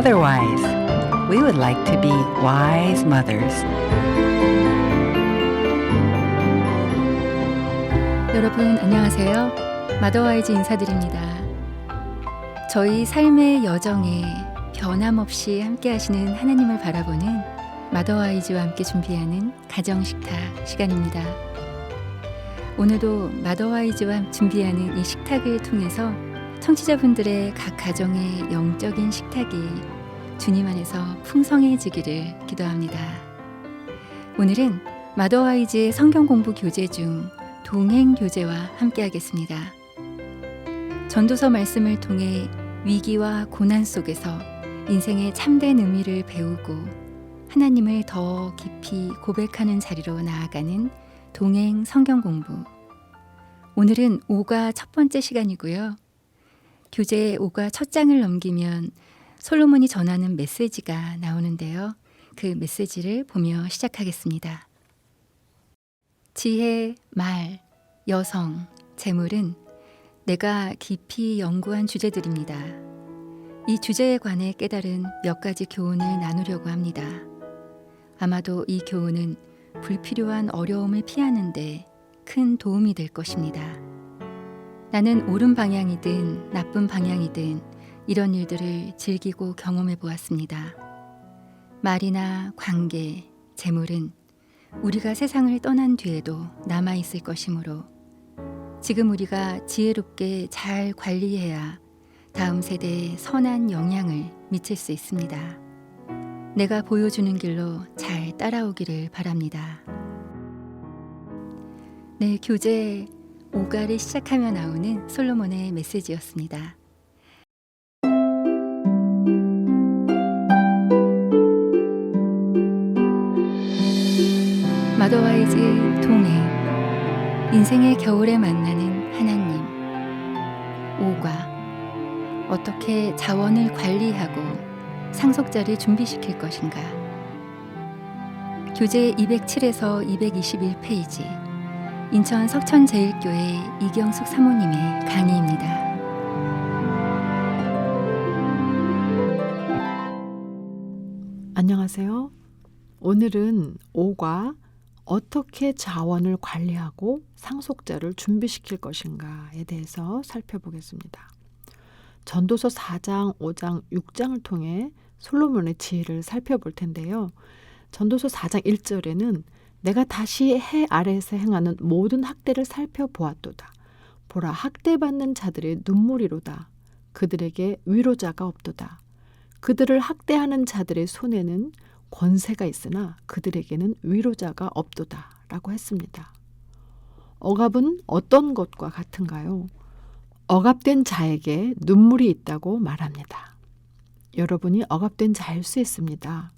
otherwise. We would like to be wise mothers. 여러분 안녕하세요. 마더와이즈 인사드립니다. 저희 삶의 여정에 변함없이 함께 하시는 하나님을 바라보는 마더와이즈와 함께 준비하는 가정 식탁 시간입니다. 오늘도 마더와이즈와 준비하는 이 식탁을 통해서 청취자분들의 각 가정의 영적인 식탁이 주님 안에서 풍성해지기를 기도합니다. 오늘은 마더와이즈의 성경 공부 교재 중 동행 교재와 함께하겠습니다. 전도서 말씀을 통해 위기와 고난 속에서 인생의 참된 의미를 배우고 하나님을 더 깊이 고백하는 자리로 나아가는 동행 성경 공부. 오늘은 5가 첫 번째 시간이고요. 교재 5가 첫 장을 넘기면 솔로몬이 전하는 메시지가 나오는데요. 그 메시지를 보며 시작하겠습니다. 지혜, 말, 여성, 재물은 내가 깊이 연구한 주제들입니다. 이 주제에 관해 깨달은 몇 가지 교훈을 나누려고 합니다. 아마도 이 교훈은 불필요한 어려움을 피하는데 큰 도움이 될 것입니다. 나는 옳은 방향이든 나쁜 방향이든 이런 일들을 즐기고 경험해 보았습니다. 말이나 관계, 재물은 우리가 세상을 떠난 뒤에도 남아 있을 것이므로 지금 우리가 지혜롭게 잘 관리해야 다음 세대에 선한 영향을 미칠 수 있습니다. 내가 보여주는 길로 잘 따라오기를 바랍니다. 네, 교재 5가를 시작하며 나오는 솔로몬의 메시지였습니다. 마더와이즈 동행 인생의 겨울에 만나는 하나님. 5과 어떻게 자원을 관리하고 상속자를 준비시킬 것인가? 교재 207에서 221페이지 인천 석천제일교회 이경숙 사모님의 강의입니다. 안녕하세요. 오늘은 5과 어떻게 자원을 관리하고 상속자를 준비시킬 것인가에 대해서 살펴보겠습니다. 전도서 4장, 5장, 6장을 통해 솔로몬의 지혜를 살펴볼 텐데요. 전도서 4장 1절에는 내가 다시 해 아래에서 행하는 모든 학대를 살펴보았도다. 보라 학대받는 자들의 눈물이로다. 그들에게 위로자가 없도다. 그들을 학대하는 자들의 손에는 권세가 있으나 그들에게는 위로자가 없도다. 라고 했습니다. 억압은 어떤 것과 같은가요? 억압된 자에게 눈물이 있다고 말합니다. 여러분이 억압된 자일 수 있습니다.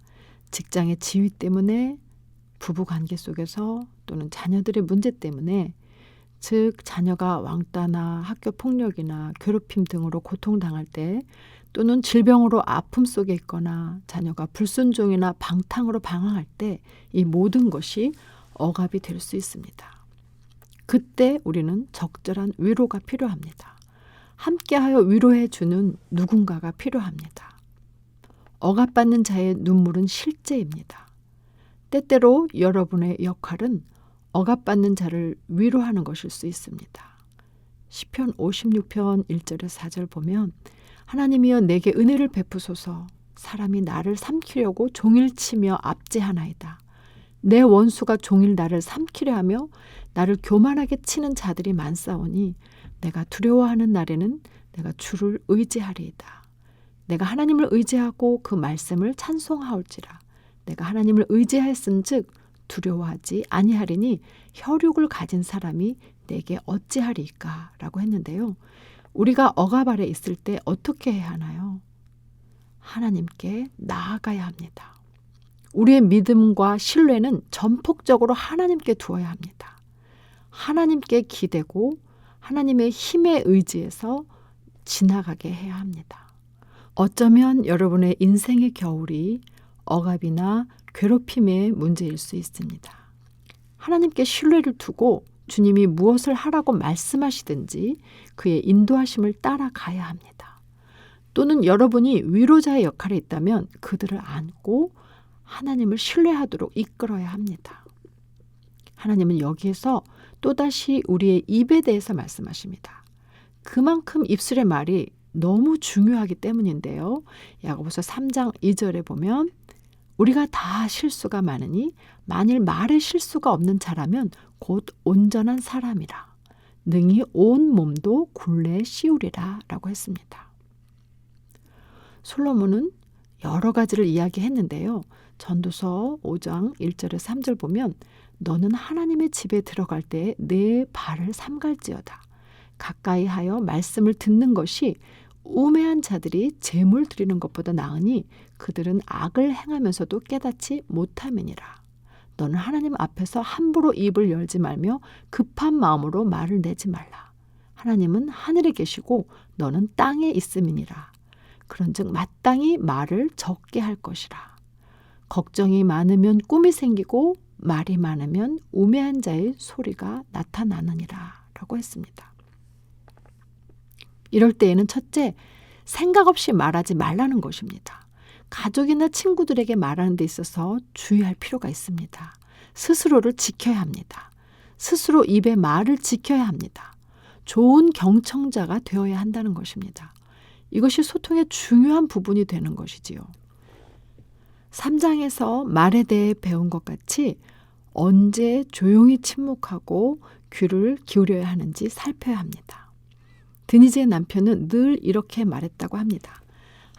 직장의 지위 때문에 부부 관계 속에서 또는 자녀들의 문제 때문에 즉 자녀가 왕따나 학교 폭력이나 괴롭힘 등으로 고통당할 때 또는 질병으로 아픔 속에 있거나 자녀가 불순종이나 방탕으로 방황할 때 이 모든 것이 억압이 될 수 있습니다. 그때 우리는 적절한 위로가 필요합니다. 함께하여 위로해 주는 누군가가 필요합니다. 억압받는 자의 눈물은 실제입니다. 때때로 여러분의 역할은 억압받는 자를 위로하는 것일 수 있습니다. 시편 56편 1절에 4절 보면 하나님이여 내게 은혜를 베푸소서 사람이 나를 삼키려고 종일 치며 압제하나이다. 내 원수가 종일 나를 삼키려 하며 나를 교만하게 치는 자들이 많사오니 내가 두려워하는 날에는 내가 주를 의지하리이다. 내가 하나님을 의지하고 그 말씀을 찬송하올지라. 내가 하나님을 의지하였은즉 두려워하지 아니하리니 혈육을 가진 사람이 내게 어찌하리이까라고 했는데요. 우리가 억압 아래 있을 때 어떻게 해야 하나요? 하나님께 나아가야 합니다. 우리의 믿음과 신뢰는 전폭적으로 하나님께 두어야 합니다. 하나님께 기대고 하나님의 힘에 의지해서 지나가게 해야 합니다. 어쩌면 여러분의 인생의 겨울이 억압이나 괴롭힘의 문제일 수 있습니다. 하나님께 신뢰를 두고 주님이 무엇을 하라고 말씀하시든지 그의 인도하심을 따라가야 합니다. 또는 여러분이 위로자의 역할에 있다면 그들을 안고 하나님을 신뢰하도록 이끌어야 합니다. 하나님은 여기에서 또다시 우리의 입에 대해서 말씀하십니다. 그만큼 입술의 말이 너무 중요하기 때문인데요. 야고보서 3장 2절에 보면 우리가 다 실수가 많으니 만일 말에 실수가 없는 자라면 곧 온전한 사람이라. 능히 온 몸도 굴레 씌우리라 라고 했습니다. 솔로몬은 여러 가지를 이야기했는데요. 전도서 5장 1절에 3절 보면 너는 하나님의 집에 들어갈 때 내 발을 삼갈지어다. 가까이 하여 말씀을 듣는 것이 우매한 자들이 재물 드리는 것보다 나으니 그들은 악을 행하면서도 깨닫지 못함이니라. 너는 하나님 앞에서 함부로 입을 열지 말며 급한 마음으로 말을 내지 말라. 하나님은 하늘에 계시고 너는 땅에 있음이니라. 그런즉 마땅히 말을 적게 할 것이라. 걱정이 많으면 꿈이 생기고 말이 많으면 우매한 자의 소리가 나타나느니라. 라고 했습니다. 이럴 때에는 첫째, 생각 없이 말하지 말라는 것입니다. 가족이나 친구들에게 말하는 데 있어서 주의할 필요가 있습니다. 스스로를 지켜야 합니다. 스스로 입의 말을 지켜야 합니다. 좋은 경청자가 되어야 한다는 것입니다. 이것이 소통의 중요한 부분이 되는 것이지요. 3장에서 말에 대해 배운 것 같이 언제 조용히 침묵하고 귀를 기울여야 하는지 살펴야 합니다. 드니즈의 남편은 늘 이렇게 말했다고 합니다.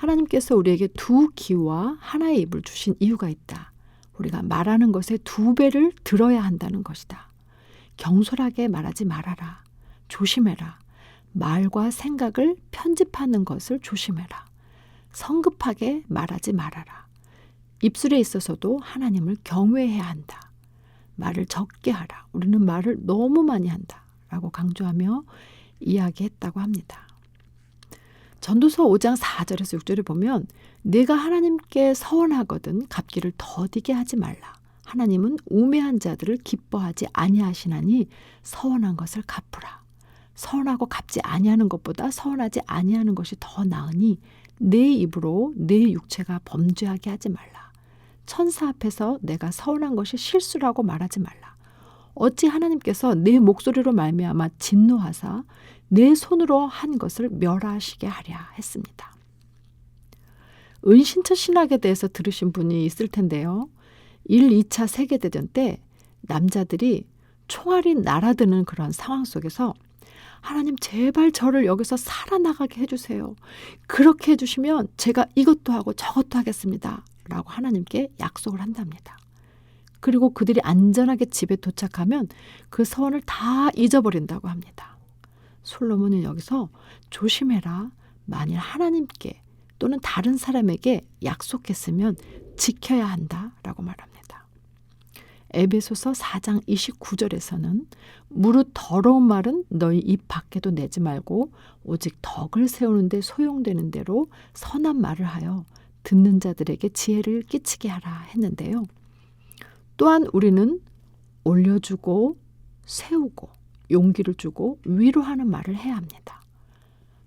하나님께서 우리에게 두 귀와 하나의 입을 주신 이유가 있다. 우리가 말하는 것의 두 배를 들어야 한다는 것이다. 경솔하게 말하지 말아라. 조심해라. 말과 생각을 편집하는 것을 조심해라. 성급하게 말하지 말아라. 입술에 있어서도 하나님을 경외해야 한다. 말을 적게 하라. 우리는 말을 너무 많이 한다. 라고 강조하며 이야기했다고 합니다. 전도서 5장 4절에서 6절에 보면 내가 하나님께 서원하거든 갚기를 더디게 하지 말라. 하나님은 우매한 자들을 기뻐하지 아니하시나니 서원한 것을 갚으라. 서원하고 갚지 아니하는 것보다 서원하지 아니하는 것이 더 나으니 내 입으로 내 육체가 범죄하게 하지 말라. 천사 앞에서 내가 서운한 것이 실수라고 말하지 말라. 어찌 하나님께서 내 목소리로 말미암아 진노하사 내 손으로 한 것을 멸하시게 하랴 했습니다. 은신처 신학에 대해서 들으신 분이 있을 텐데요. 1, 2차 세계대전 때 남자들이 총알이 날아드는 그런 상황 속에서 하나님 제발 저를 여기서 살아나가게 해주세요. 그렇게 해주시면 제가 이것도 하고 저것도 하겠습니다. 라고 하나님께 약속을 한답니다. 그리고 그들이 안전하게 집에 도착하면 그 서원을 다 잊어버린다고 합니다. 솔로몬은 여기서 조심해라. 만일 하나님께 또는 다른 사람에게 약속했으면 지켜야 한다라고 말합니다. 에베소서 4장 29절에서는 무릇 더러운 말은 너희 입 밖에도 내지 말고 오직 덕을 세우는데 소용되는 대로 선한 말을 하여 듣는 자들에게 지혜를 끼치게 하라 했는데요. 또한 우리는 올려주고 세우고 용기를 주고 위로하는 말을 해야 합니다.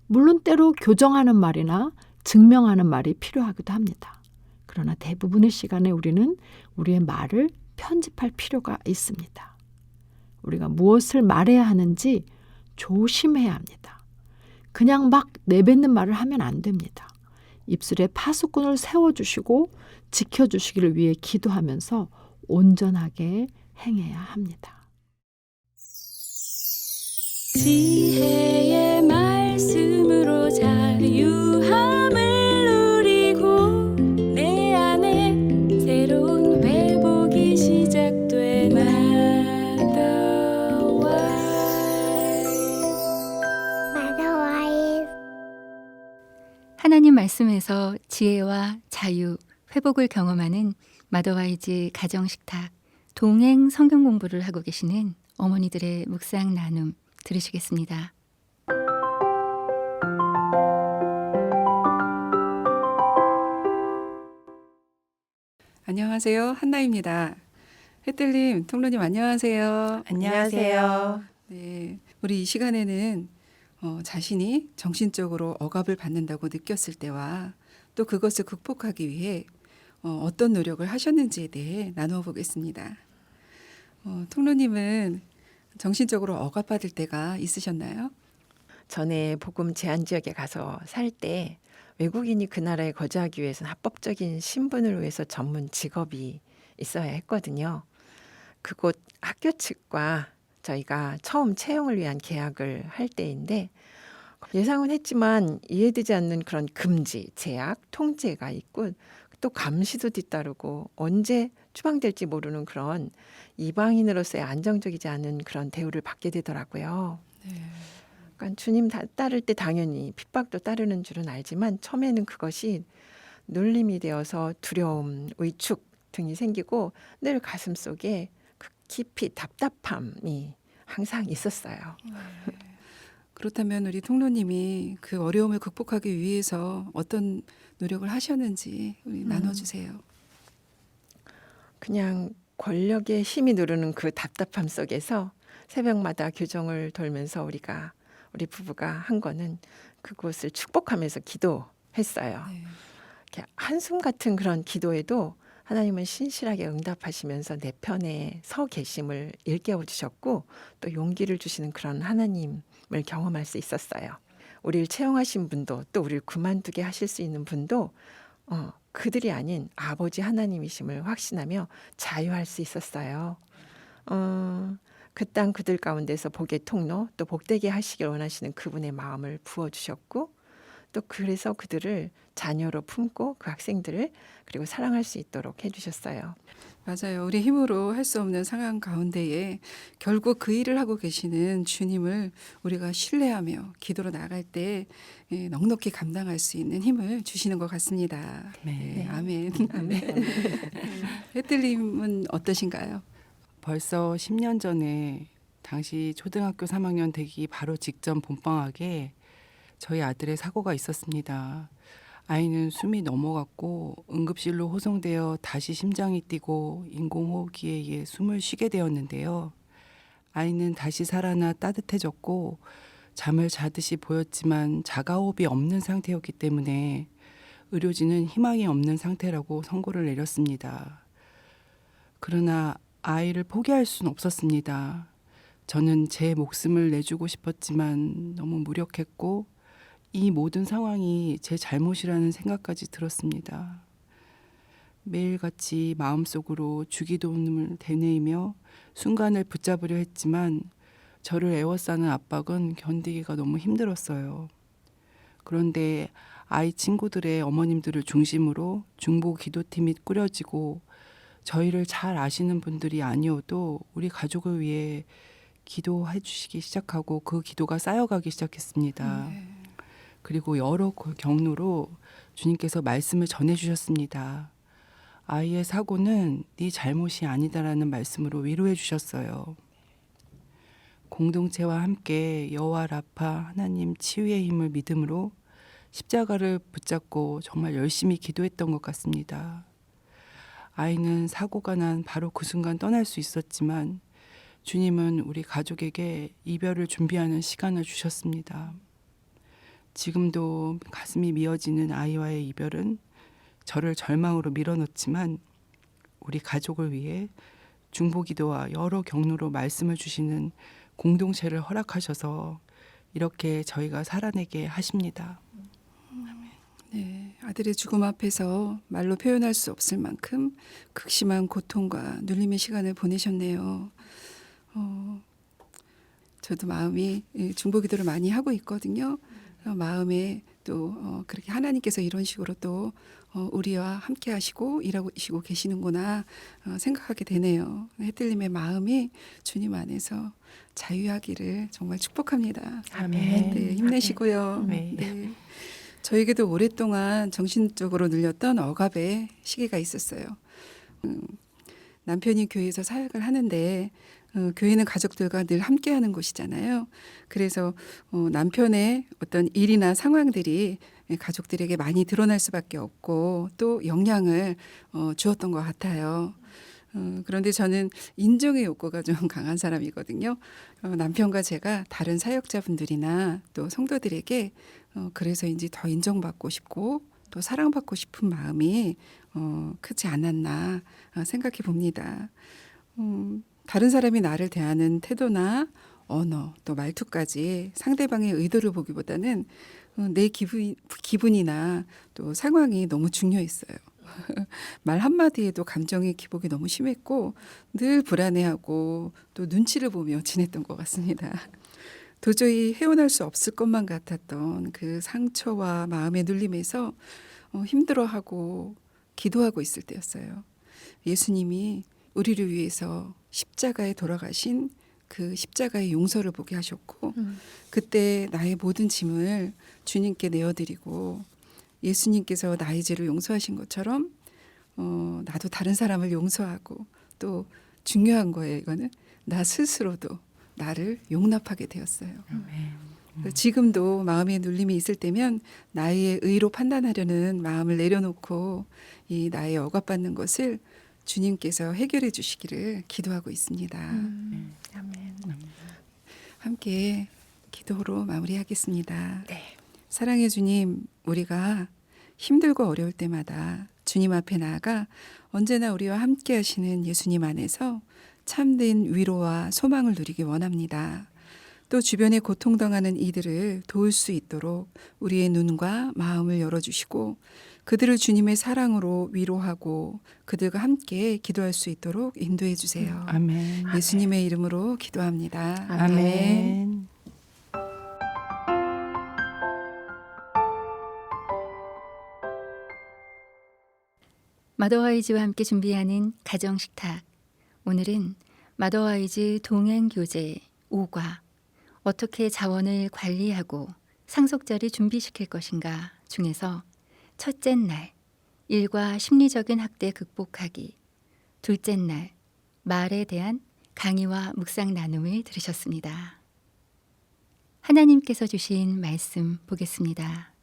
물론 때로 교정하는 말이나 증명하는 말이 필요하기도 합니다. 그러나 대부분의 시간에 우리는 우리의 말을 편집할 필요가 있습니다. 우리가 무엇을 말해야 하는지 조심해야 합니다. 그냥 막 내뱉는 말을 하면 안 됩니다. 입술에 파수꾼을 세워주시고 지켜주시기를 위해 기도하면서 온전하게 행해야 합니다. 지혜의 말씀으로 자유함을 누리고 내 안에 새로운 회복이 시작돼 마다와이 하나님 말씀에서 지혜와 자유, 회복을 경험하는 마더와이즈 가정식탁 동행 성경 공부를 하고 계시는 어머니들의 묵상 나눔 들으시겠습니다. 안녕하세요. 한나입니다. 혜뜰님, 통로님 안녕하세요. 안녕하세요. 네, 우리 이 시간에는 어, 자신이 정신적으로 억압을 받는다고 느꼈을 때와 또 그것을 극복하기 위해 어, 어떤 노력을 하셨는지에 대해 나누어 보겠습니다. 어, 통로님은 정신적으로 억압받을 때가 있으셨나요? 전에 복음 제한 지역에 가서 살 때 외국인이 그 나라에 거주하기 위해서는 합법적인 신분을 위해서 전문 직업이 있어야 했거든요. 그곳 학교 측과 저희가 처음 채용을 위한 계약을 할 때인데 예상은 했지만 이해되지 않는 그런 금지, 제약, 통제가 있고 또 감시도 뒤따르고 언제 추방될지 모르는 그런 이방인으로서의 안정적이지 않은 그런 대우를 받게 되더라고요. 그러니까 주님 다 따를 때 당연히 핍박도 따르는 줄은 알지만 처음에는 그것이 눌림이 되어서 두려움, 위축 등이 생기고 늘 가슴 속에 그 깊이 답답함이 항상 있었어요. 그렇다면 우리 통로님이 그 어려움을 극복하기 위해서 어떤 노력을 하셨는지 우리 음. 나눠주세요. 그냥 권력의 힘이 누르는 그 답답함 속에서 새벽마다 교정을 돌면서 우리가 우리 부부가 한 거는 그곳을 축복하면서 기도했어요. 네. 이렇게 한숨 같은 그런 기도에도 하나님은 신실하게 응답하시면서 내 편에 서 계심을 일깨워 주셨고 또 용기를 주시는 그런 하나님을 경험할 수 있었어요. 우리를 채용하신 분도 또 우리를 그만두게 하실 수 있는 분도 어, 그들이 아닌 아버지 하나님이심을 확신하며 자유할 수 있었어요. 어, 그 땅 그들 가운데서 복의 통로 또 복되게 하시길 원하시는 그분의 마음을 부어 주셨고 또 그래서 그들을 자녀로 품고 그 학생들을 그리고 사랑할 수 있도록 해주셨어요. 맞아요. 우리 힘으로 할 수 없는 상황 가운데에 결국 그 일을 하고 계시는 주님을 우리가 신뢰하며 기도로 나갈 때 예, 넉넉히 감당할 수 있는 힘을 주시는 것 같습니다. 네, 아멘. 아멘. 해뜰님은 어떠신가요? 벌써 10년 전에 당시 초등학교 3학년 되기 바로 직전 봄방학에 저희 아들의 사고가 있었습니다. 아이는 숨이 넘어갔고 응급실로 호송되어 다시 심장이 뛰고 인공호흡기에 의해 숨을 쉬게 되었는데요. 아이는 다시 살아나 따뜻해졌고 잠을 자듯이 보였지만 자가호흡이 없는 상태였기 때문에 의료진은 희망이 없는 상태라고 선고를 내렸습니다. 그러나 아이를 포기할 수는 없었습니다. 저는 제 목숨을 내주고 싶었지만 너무 무력했고 이 모든 상황이 제 잘못이라는 생각까지 들었습니다. 매일같이 마음속으로 주기도문을 되뇌이며 순간을 붙잡으려 했지만 저를 애워싸는 압박은 견디기가 너무 힘들었어요. 그런데 아이 친구들의 어머님들을 중심으로 중보 기도팀이 꾸려지고 저희를 잘 아시는 분들이 아니어도 우리 가족을 위해 기도해 주시기 시작하고 그 기도가 쌓여가기 시작했습니다. 그리고 여러 그 경로로 주님께서 말씀을 전해 주셨습니다. 아이의 사고는 네 잘못이 아니다라는 말씀으로 위로해 주셨어요. 공동체와 함께 여호와 라파 하나님 치유의 힘을 믿음으로 십자가를 붙잡고 정말 열심히 기도했던 것 같습니다. 아이는 사고가 난 바로 그 순간 떠날 수 있었지만 주님은 우리 가족에게 이별을 준비하는 시간을 주셨습니다. 지금도 가슴이 미어지는 아이와의 이별은 저를 절망으로 밀어넣지만 우리 가족을 위해 중보기도와 여러 경로로 말씀을 주시는 공동체를 허락하셔서 이렇게 저희가 살아내게 하십니다. 네, 아들의 죽음 앞에서 말로 표현할 수 없을 만큼 극심한 고통과 눌림의 시간을 보내셨네요. 어, 저도 마음이 예, 중보기도를 많이 하고 있거든요. 어, 마음에 또 어, 그렇게 하나님께서 이런 식으로 또 어, 우리와 함께 하시고 일하고 시고 계시는구나 어, 생각하게 되네요. 해뜰님의 마음이 주님 안에서 자유하기를 정말 축복합니다. 아멘. 네, 힘내시고요. 네. 네. 저에게도 오랫동안 정신적으로 눌렸던 억압의 시기가 있었어요. 음, 남편이 교회에서 사역을 하는데 어, 교회는 가족들과 늘 함께하는 곳이잖아요. 그래서 어, 남편의 어떤 일이나 상황들이 가족들에게 많이 드러날 수밖에 없고 또 영향을 어, 주었던 것 같아요. 어, 그런데 저는 인정의 욕구가 좀 강한 사람이거든요. 어, 남편과 제가 다른 사역자분들이나 또 성도들에게 어, 그래서인지 더 인정받고 싶고 또 사랑받고 싶은 마음이 어, 크지 않았나 어, 생각해 봅니다. 음, 다른 사람이 나를 대하는 태도나 언어 또 말투까지 상대방의 의도를 보기보다는 어, 내 기분 기분이나 또 상황이 너무 중요했어요. 말 한마디에도 감정의 기복이 너무 심했고 늘 불안해하고 또 눈치를 보며 지냈던 것 같습니다. 도저히 헤어날 수 없을 것만 같았던 그 상처와 마음의 눌림에서 어, 힘들어하고 기도하고 있을 때였어요. 예수님이 우리를 위해서 십자가에 돌아가신 그 십자가의 용서를 보게 하셨고 음. 그때 나의 모든 짐을 주님께 내어드리고 예수님께서 나의 죄를 용서하신 것처럼 어, 나도 다른 사람을 용서하고 또 중요한 거예요. 이거는 나 스스로도 나를 용납하게 되었어요. 그래서 지금도 마음의 눌림이 있을 때면 나의 의로 판단하려는 마음을 내려놓고 이 나의 억압받는 것을 주님께서 해결해 주시기를 기도하고 있습니다. 음. 아멘. 함께 기도로 마무리하겠습니다. 네. 사랑해 주님, 우리가 힘들고 어려울 때마다 주님 앞에 나아가 언제나 우리와 함께 하시는 예수님 안에서 참된 위로와 소망을 누리기 원합니다. 또 주변에 고통당하는 이들을 도울 수 있도록 우리의 눈과 마음을 열어주시고 그들을 주님의 사랑으로 위로하고 그들과 함께 기도할 수 있도록 인도해 주세요. 아멘. 예수님의 이름으로 기도합니다. 아멘. 마더와이즈와 함께 준비하는 가정 식탁. 오늘은 마더와이즈 동행 교재 5과 어떻게 자원을 관리하고 상속자를 준비시킬 것인가 중에서 첫째 날 일과 심리적인 학대 극복하기 둘째 날 말에 대한 강의와 묵상 나눔을 들으셨습니다. 하나님께서 주신 말씀 보겠습니다.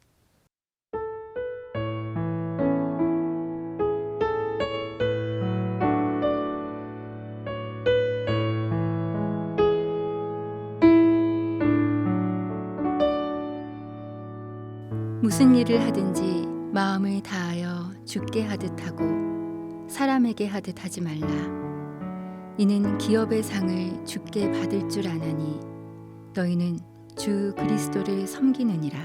무슨 일을 하든지 마음을 다하여 죽게 하듯 하고 사람에게 하듯 하지 말라. 이는 기업의 상을 죽게 받을 줄 아나니 너희는 주 그리스도를 섬기느니라.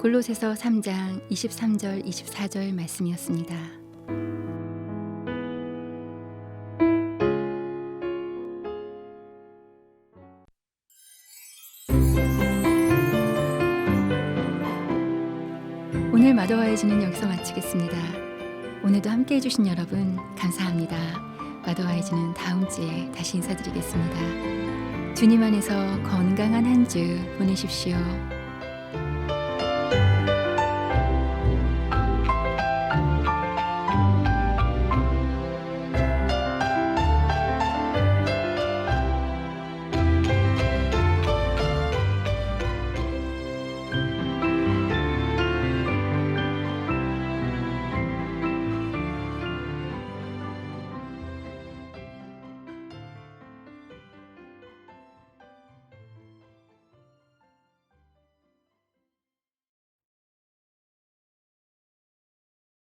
골로새서 3장 23절 24절 말씀이었습니다. 함께 해주신 여러분 감사합니다. 마더와이즈는 다음 주에 다시 인사드리겠습니다. 주님 안에서 건강한 한 주 보내십시오.